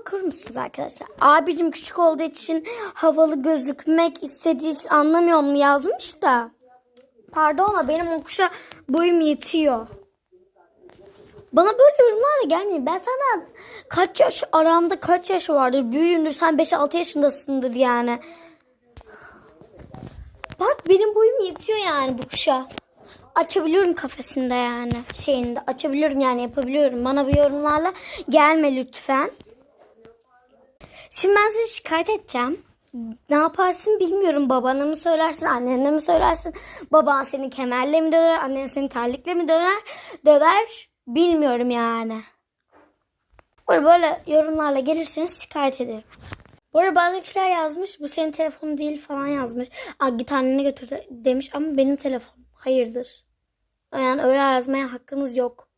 okur musunuz arkadaşlar? Abicim küçük olduğu için havalı gözükmek istediği için anlamıyor mu yazmış da. Pardon da benim o kuşa boyum yetiyor. Bana böyle yorumlarla gelmeyin. Ben sana kaç yaş aramda kaç yaş vardır? Büyüğümdür. Sen 5-6 yaşındasındır yani. Bak benim boyum yetiyor yani bu kuşa. Açabiliyorum kafesinde yani. Şeyinde açabiliyorum yani yapabiliyorum. Bana bu yorumlarla gelme lütfen. Şimdi ben sizi şikayet edeceğim. Ne yaparsın bilmiyorum. Babana mı söylersin, annene mi söylersin? Baban seni kemerle mi döver, annen seni terlikle mi döver? Döver. Bilmiyorum yani. Böyle, böyle yorumlarla gelirseniz şikayet ederim. Bu arada bazı kişiler yazmış bu senin telefonun değil falan yazmış. Aa, git annene götür de- demiş ama benim telefonum. Hayırdır. Yani öyle yazmaya hakkınız yok.